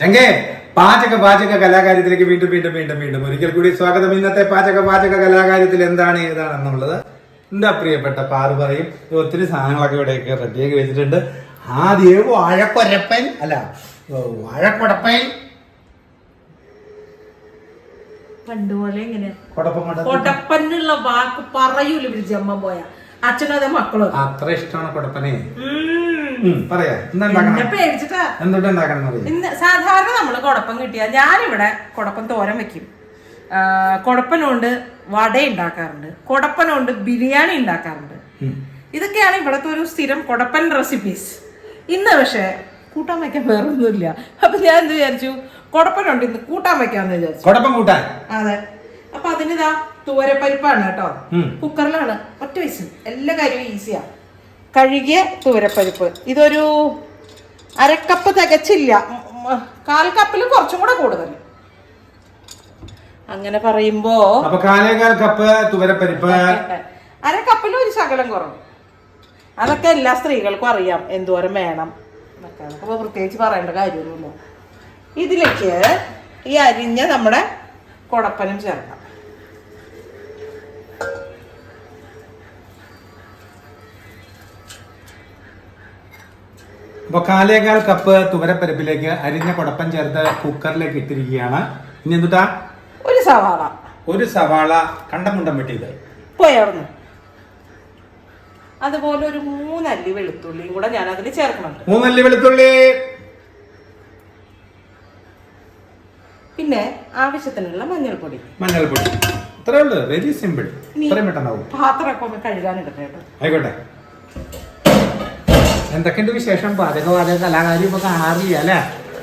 ചങ്കേ പാചക പാചക കലാകാര്യത്തിലേക്ക് വീണ്ടും വീണ്ടും വീണ്ടും വീണ്ടും. ഒരിക്കൽ കൂടി സ്വാഗതം. ഇന്നത്തെ പാചക പാചക കലാകാര്യത്തിൽ എന്താണ് ഏതാണെന്നുള്ളത് എന്റെ പ്രിയപ്പെട്ട പാറു പറയും. ഒത്തിരി സാധനങ്ങളൊക്കെ ഇവിടെയൊക്കെ റെഡിയാക്കി വെച്ചിട്ടുണ്ട്. ആദ്യം വാഴക്കൊരപ്പൻ അല്ല വാഴക്കൊടപ്പൻ. പണ്ടുപോലെ ഇങ്ങനെ കൊടപ്പം കൊണ്ട് കൊടപ്പന്നുള്ള വാക്ക് പറയൂല പോയ. മക്കളും. അത്ര ഇഷ്ടമാണ് കൊടപ്പനെ. പറയാ. എന്തുകൊണ്ട് ഉണ്ടാക്കണം ഇന്ന് സാധാരണ നമ്മൾ കൊടപ്പം കിട്ടിയ ഞാനിവിടെ കൊടപ്പം തോരൻ വെക്കും. ആ, കൊടപ്പനുകൊണ്ട് വട ഉണ്ടാക്കാറുണ്ട് കൊടപ്പനുകൊണ്ട് ബിരിയാണി ഉണ്ടാക്കാറുണ്ട് ഇതൊക്കെയാണ് ഇവിടുത്തെ ഒരു സ്ഥിരം കൊടപ്പൻ റെസിപ്പീസ് ഇന്ന് പക്ഷേ കൂട്ടാൻ വയ്ക്കാൻ വേറൊന്നുമില്ല. അപ്പൊ ഞാൻ എന്ത് വിചാരിച്ചു? കുഴപ്പനുണ്ട് ഇന്ന് കൂട്ടാൻ വയ്ക്കാന്ന് വിചാരിച്ചു. കൊടപ്പം കൂട്ടാൻ. അതെ. അപ്പൊ അതിനിതാ തോരപ്പരിപ്പാണ് കേട്ടോ. കുക്കറിലാണ്. ഒറ്റ വയസ്സിൽ എല്ലാ കാര്യവും ഈസിയാ കഴുകിയ തൂരപ്പരിപ്പ് ഇതൊരു അരക്കപ്പ് തികച്ചില്ല. കാൽ കപ്പിലും കുറച്ചും കൂടെ കൂടുതൽ. അങ്ങനെ പറയുമ്പോ അരക്കപ്പിലും ഒരു ശകലം കുറവ്. അതൊക്കെ എല്ലാ സ്ത്രീകൾക്കും അറിയാം. എന്തോരം വേണം എന്നൊക്കെ. അതൊക്കെ പ്രത്യേകിച്ച് പറയേണ്ട കാര്യമൊന്നുമില്ല. ഇതിലേക്ക് ഈ അരിഞ്ഞ നമ്മുടെ കുടപ്പനും ചേർക്കാം. അപ്പൊ കാലേകാൽ കപ്പ് തുവരപ്പരപ്പിലേക്ക് അരിഞ്ഞ കുടപ്പം ചേർത്ത് കുക്കറിലേക്ക് ഇട്ടിരിക്കുകയാണ്. ഇനി എന്തുട്ടാ? ഒരു സവാള. ഒരു സവാള കണ്ടമുണ്ടം വെട്ടിയത്. പോയവിടുന്ന് അതുപോലെ ഒരു മൂന്നല്ലി വെളുത്തുള്ളിയും കൂടെ ഞാൻ അതിൽ ചേർക്കുന്നുണ്ട്. മൂന്നല്ലി വെളുത്തുള്ളി. പിന്നെ ആവശ്യത്തിനുള്ള മഞ്ഞൾപ്പൊടി. മഞ്ഞൾപ്പൊടി. ഇത്രേ ഉള്ളൂ. വെരി സിമ്പിൾ ഇത്രയും പെട്ടെന്നാവും. പാത്രമൊക്കെ ഒന്ന് കഴുകാനിടട്ടെ കേട്ടോ. ആയിക്കോട്ടെ. എന്തൊക്കെയുണ്ട് വിശേഷം? പാചക പാചക കലാകാരി ഇപ്പൊ കാണാറില്ല അല്ലെ?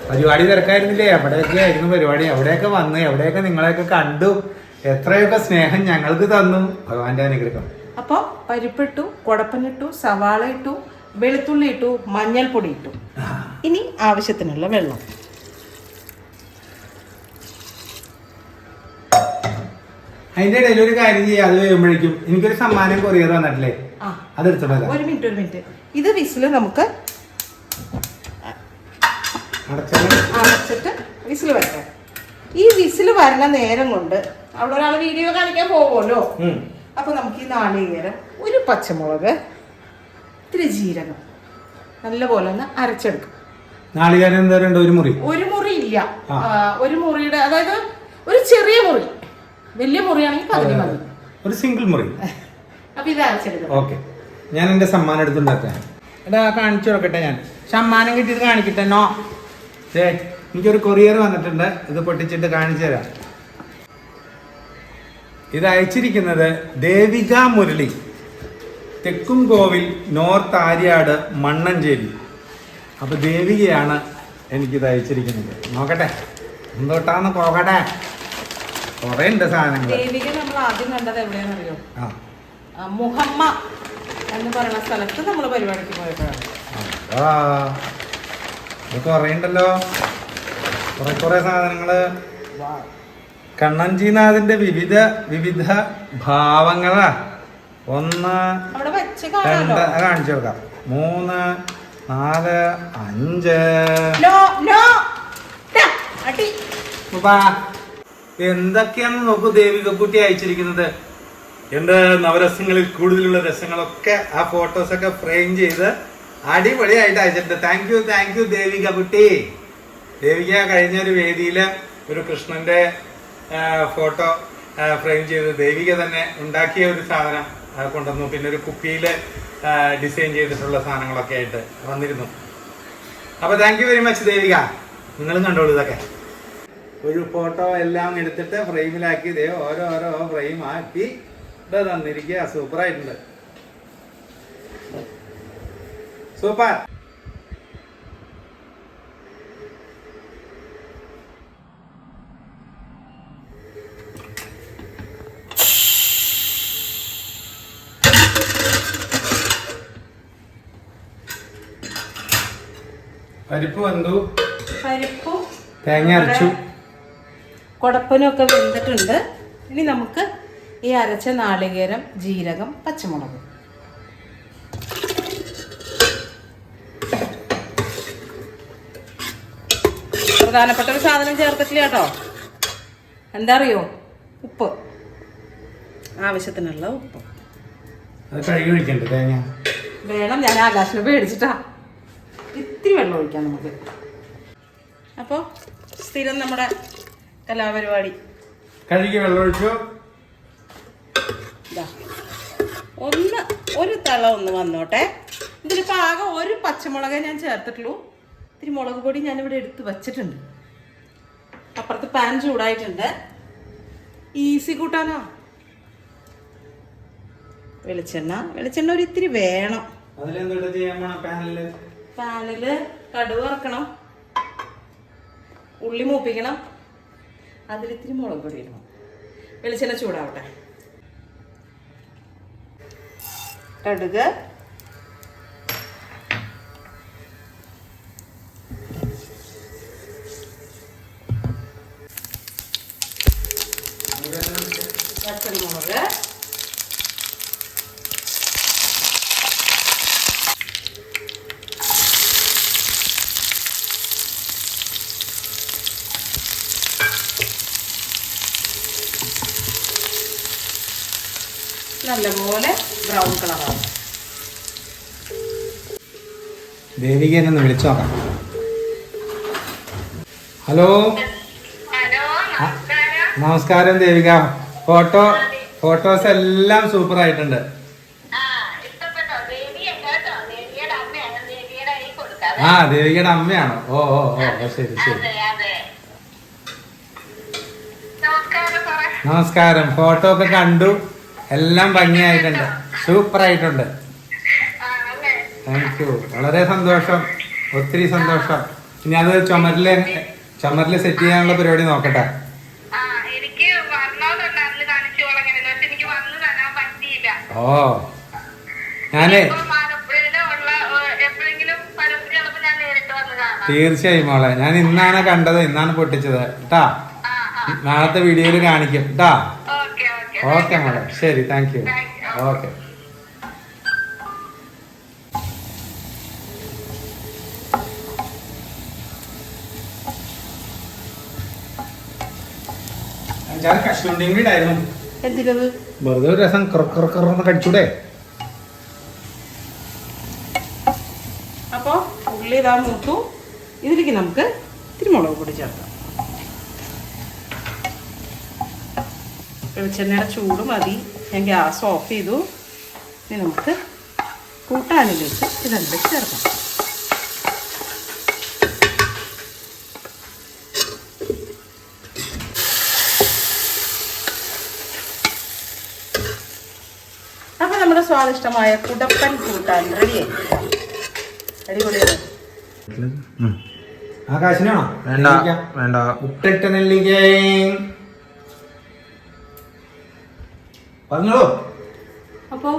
പരിപാടി തിരക്കായിരുന്നില്ലേ? എവിടെയൊക്കെ ആയിരുന്നു പരിപാടി. എവിടെയൊക്കെ വന്ന് എവിടെയൊക്കെ നിങ്ങളെയൊക്കെ കണ്ടു. എത്രയൊക്കെ സ്നേഹം ഞങ്ങൾക്ക് തന്നു. ഭഗവാന്റെ അനുഗ്രഹം. അപ്പോൾ പരിപ്പിട്ടു കുടപ്പനിട്ടു സവാള ഇട്ടു വെളുത്തുള്ളി ഇട്ടു മഞ്ഞൾപ്പൊടി ഇട്ടു. ഇനി ആവശ്യത്തിനുള്ള വെള്ളം. അതിന്റെ ഇടയിൽ ഒരു കാര്യം ചെയ്യാതെ അത് കഴിയുമ്പോഴേക്കും എനിക്കൊരു സമ്മാനം കൊറിയർ വന്നിട്ടില്ലേ? അത് വരാം. ഒരു മിനിറ്റ് ഒരു മിനിറ്റ്. ഇത് വിസിൽ നമുക്ക് അടച്ചിട്ട് വിസിൽ വരട്ടെ. ഈ വിസിൽ വരുന്ന നേരം കൊണ്ട് അവിടെ ഒരാൾ വീഡിയോ കാണിക്കാൻ പോകുമല്ലോ? അപ്പൊ നമുക്ക് ഈ നാളികേരം ഒരു പച്ചമുളക് ഇത്തിരി ജീരകം നല്ലപോലെ ഒന്ന് അരച്ചെടുക്കും. നാളികേരം എന്താ ഒരു മുറി. ഒരു മുറി ഇല്ല. ഒരു മുറിയുടെ അതായത് ഒരു ചെറിയ മുറി. വലിയ മുറിയാണെങ്കിൽ പകുതി മതി. ഒരു സിംഗിൾ മുറി. അപ്പൊ ഇത് അരച്ചെടുക്കണം ഓക്കെ. ഞാൻ എന്റെ സമ്മാനം എടുത്തുണ്ടാക്കാൻ എടാ കാണിച്ചു കൊടുക്കട്ടെ ഞാൻ. സമ്മാനം കിട്ടിയത് കാണിക്കട്ടെ നോ. ഏ എനിക്കൊരു കൊറിയർ വന്നിട്ടുണ്ട്. ഇത് പൊട്ടിച്ചിട്ട് കാണിച്ചു തരാം. ഇത് അയച്ചിരിക്കുന്നത് ദേവിക മുരളി തെക്കുംകോവിൽ നോർത്ത് ആര്യാട് മണ്ണഞ്ചേരി. അപ്പൊ ദേവികയാണ് എനിക്കിത് അയച്ചിരിക്കുന്നത്. നോക്കട്ടെ എന്തോട്ടാന്ന് പോകട്ടെ. കുറേ ഉണ്ട് സാധനങ്ങൾ ദേവിക നമ്മൾ ആദ്യം കണ്ടത് എവിടെയാണെന്നറിയോ? മുഹമ്മ എന്ന് പറയുന്ന സ്ഥലത്ത് നമ്മൾ പരിപാടിക്ക് പോയപ്പോഴാണ്. ഇത് കുറേ ഉണ്ടല്ലോ കുറെ കുറെ സാധനങ്ങൾ. കണ്ണഞ്ചിനാഥിന്റെ വിവിധ വിവിധ ഭാവങ്ങളാ. ഒന്ന് രണ്ട് കാണിച്ചു കൊടുക്കാം. മൂന്ന് നാല് അഞ്ച്. No no. ടാ, അടി. ഉപ്പാ, എന്തൊക്കെയാന്ന് നോക്കൂ ദേവികക്കുട്ടി അയച്ചിരിക്കുന്നത്? എന്റെ നവരസങ്ങളിൽ കൂടുതലുള്ള രസങ്ങളൊക്കെ ആ ഫോട്ടോസ് ഒക്കെ ഫ്രെയിം ചെയ്ത് അടിപൊളിയായിട്ട് അയച്ചിട്ടുണ്ട്. Thank you thank you Devika കുട്ടി ദേവിക കഴിഞ്ഞ ഒരു വേദിയിൽ ഒരു കൃഷ്ണന്റെ ഫോട്ടോ ഫ്രെയിം ചെയ്ത് ദേവിക തന്നെ ഉണ്ടാക്കിയ ഒരു സാധനം കൊണ്ടുവന്നു. പിന്നെ ഒരു കുപ്പിയിൽ ഡിസൈൻ ചെയ്തിട്ടുള്ള സാധനങ്ങളൊക്കെ ആയിട്ട് വന്നിരുന്നു. അപ്പൊ thank you very much Devika. നിങ്ങളും കണ്ടോളൂ ഇതൊക്കെ. ഒരു ഫോട്ടോ എല്ലാം എടുത്തിട്ട് ഫ്രെയിമിലാക്കി ദേ ഓരോ ഓരോ ഫ്രെയിം ആക്കി ഇവിടെ തന്നിരിക്കുക. സൂപ്പർ ആയിട്ടുണ്ട്. സൂപ്പർ പരിപ്പ് വന്നു. പരിപ്പ്. തേങ്ങ അരച്ചു. കുടപ്പനും ഒക്കെ വെന്തിട്ടുണ്ട്. ഇനി നമുക്ക് ഈ അരച്ച നാളികേരം ജീരകം പച്ചമുളക്. പ്രധാനപ്പെട്ട ഒരു സാധനം ചേർത്തിട്ടില്ല കേട്ടോ. എന്താ അറിയോ ഉപ്പ്. ആവശ്യത്തിനുള്ള ഉപ്പ്. വേണം ഞാൻ ആകാശിനെ പേടിച്ചിട്ടാ ഇത്തിരി വെള്ളം ഒഴിക്കാം നമുക്ക്. അപ്പോൾ സ്ഥിരം നമ്മുടെ കലാപരിപാടി. കഴുകി വെള്ളമൊഴിച്ചു ഒന്ന് ഒരു തള ഒന്ന് വന്നോട്ടെ. ഇതിലിപ്പോൾ ആകെ ഒരു പച്ചമുളകേ ഞാൻ ചേർത്തിട്ടുള്ളൂ. ഇത്തിരി മുളക് പൊടി ഞാനിവിടെ എടുത്ത് വച്ചിട്ടുണ്ട്. അപ്പുറത്ത് പാൻ ചൂടായിട്ടുണ്ട്. ഈസി കൂട്ടാനോ? വെളിച്ചെണ്ണ. വെളിച്ചെണ്ണ ഒരു ഇത്തിരി വേണം. പാനിൽ? കടുവറക്കണം ഉള്ളി മൂപ്പിക്കണം. അതിലിത്തിരി മുളക് പൊടി ഇടണം. വെളിച്ചെണ്ണ ചൂടാവട്ടെ. കടുക്. പച്ചമുളക്. നല്ലപോലെ ബ്രൗൺ കളറാവും ദേവികനെ ഒന്ന് വിളിച്ചു നോക്കാം ഹലോ നമസ്കാരം. ദേവിക. ഫോട്ടോ ഫോട്ടോസ് എല്ലാം സൂപ്പർ ആയിട്ടുണ്ട് ആ, ദേവികയുടെ? അമ്മയാണ്. ഓ ഓ ഓ ഓ, ശരി ശരി. നമസ്കാരം. ഫോട്ടോ ഒക്കെ കണ്ടു. എല്ലാം ഭംഗിയായിട്ടുണ്ട്. സൂപ്പർ ആയിട്ടുണ്ട്? താങ്ക് യു വളരെ സന്തോഷം. ഒത്തിരി സന്തോഷം. ഇനി അത് ചുമരിൽ ചുമരിൽ സെറ്റ് ചെയ്യാനുള്ള പരിപാടി നോക്കട്ടെ. ഓ ഞാനേ. തീർച്ചയായും മോളെ. ഞാൻ ഇന്നാണ് കണ്ടത്. ഇന്നാണ് പൊട്ടിച്ചത്. കേട്ടാ. നാളത്തെ വീഡിയോയിൽ കാണിക്കും. കേട്ടാ ഓക്കേ, മാഡം ശരി താങ്ക് യു. ഓക്കെ വെറുതെ ഒരു രസം കറന്ന് കടിച്ചൂടെ. അപ്പോൾ ഉള്ളി ഇതാ മൂത്തു. ഇതിലേക്ക് നമുക്ക് തിരുമുളക് മുളക് പൊടി ചേർക്കാം. വെളിച്ചെണ്ണയുടെ ചൂട് മതി. ഞാൻ ഗ്യാസ് ഓഫ് ചെയ്തു. ഇനി നമുക്ക് കൂട്ടാനിലേക്ക് ഇതെല്ലാം ചേർക്കാം. അപ്പോൾ നമ്മുടെ സ്വാദിഷ്ടമായ കുടപ്പൻ കൂട്ടാൻ റെഡിയായി അടിപൊളിയാണ്. ആ കാശിനാണോ വേണ്ട വേണ്ട. ഉപ്പിട്ട നെല്ലിക്ക പറഞ്ഞോളൂ. അപ്പോ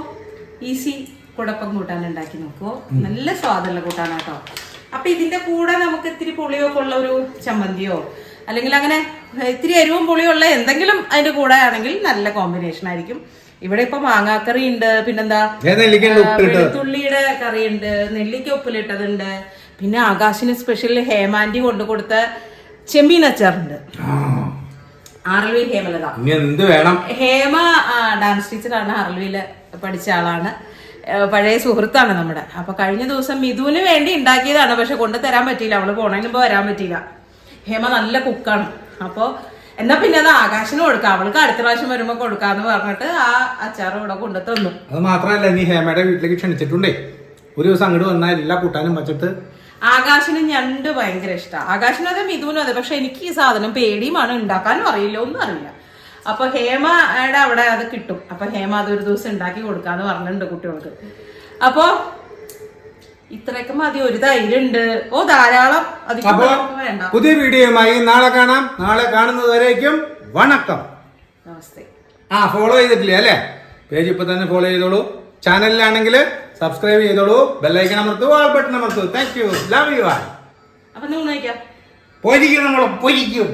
ഈസി കുടപ്പം കൂട്ടാൻ ഉണ്ടാക്കി നോക്കുമോ നല്ല സ്വാദുള്ള കൂട്ടാനാട്ടോ അപ്പൊ ഇതിന്റെ കൂടെ നമുക്ക് ഇത്തിരി പുളിയൊക്കെ ഉള്ള ഒരു ചമ്മന്തിയോ അല്ലെങ്കിൽ അങ്ങനെ ഇത്തിരി എരിവും പുളിയും ഉള്ള എന്തെങ്കിലും അതിന്റെ കൂടെ ആണെങ്കിൽ നല്ല കോമ്പിനേഷൻ ആയിരിക്കും. ഇവിടെ ഇപ്പൊ മാങ്ങാക്കറി ഉണ്ട് പിന്നെന്താ വെളുത്തുള്ളിയുടെ കറി ഉണ്ട് നെല്ലിക്ക ഉപ്പിലിട്ടതുണ്ട് പിന്നെ ആകാശിന് സ്പെഷ്യൽ ഹേമാൻഡി കൊണ്ടു കൊടുത്ത ചെമ്മീൻ അച്ചാറുണ്ട്. ആറൽവി ഹേമലത എന്ത് വേണം? ഹേമ ഡാൻസ് ടീച്ചറാണ് അറൽവിയിൽ പഠിച്ച ആളാണ്. പഴയ സുഹൃത്താണ് നമ്മുടെ. അപ്പൊ കഴിഞ്ഞ ദിവസം മിഥുവിന് വേണ്ടി ഉണ്ടാക്കിയതാണ് പക്ഷെ കൊണ്ടുതരാൻ പറ്റിയില്ല. അവൾ പോണതിന് മുമ്പ് വരാൻ പറ്റിയില്ല. ഹേമ നല്ല കുക്കാണ് അപ്പൊ എന്നാ പിന്നെ അത് ആകാശിന് കൊടുക്കാം. അവൾക്ക് അടുത്ത പ്രാവശ്യം വരുമ്പോ കൊടുക്കാന്ന് പറഞ്ഞിട്ട് ആ അച്ചാർ ഇവിടെ കൊണ്ടു തന്നു. അത് മാത്രമല്ല നീ ഹേമയുടെ വീട്ടിലേക്ക് ക്ഷണിച്ചിട്ടുണ്ടേ. ഒരു ദിവസം അങ്ങോട്ട് വന്നാൽ എല്ലാ കൂട്ടാനും വച്ചിട്ട് ആകാശിന് ഞണ്ട് ഭയങ്കര ഇഷ്ടമാണ് ആകാശിനും അതെ മിഥുനും അതെ. പക്ഷെ എനിക്ക് ഈ സാധനം പേടിയുമാണ്. ഉണ്ടാക്കാനും അറിയില്ല ഒന്നും അറിയില്ല. അപ്പൊ ഹേമയുടെ അവിടെ അത് കിട്ടും. അപ്പൊ ഹേമ അത് ഒരു ദിവസം ഉണ്ടാക്കി കൊടുക്കാന്ന് പറഞ്ഞിട്ടുണ്ട് കുട്ടികൾക്ക്. അപ്പൊ ഇത്രയൊക്കെ മതി. ഒരു തൈരുണ്ട്. ഉണ്ട് ഓ ധാരാളം. അധികം വേണ്ട. പുതിയ വീഡിയോയുമായി നാളെ കാണാം. നാളെ കാണുന്നത് വരേക്കും വണക്കം. നമസ്തേ. ആ ഫോളോ ചെയ്തിട്ടില്ലേ? അല്ലേ? പേജ് ഇപ്പൊ തന്നെ ഫോളോ ചെയ്തോളൂ. ചാനലിലാണെങ്കിൽ സബ്സ്ക്രൈബ് ചെയ്തോളൂ ബെല്ലൈക്കൺ അമർത്തു all button അമർത്തു. Thank you love you all പോയിരിക്കും നമ്മൾ പൊരിക്കും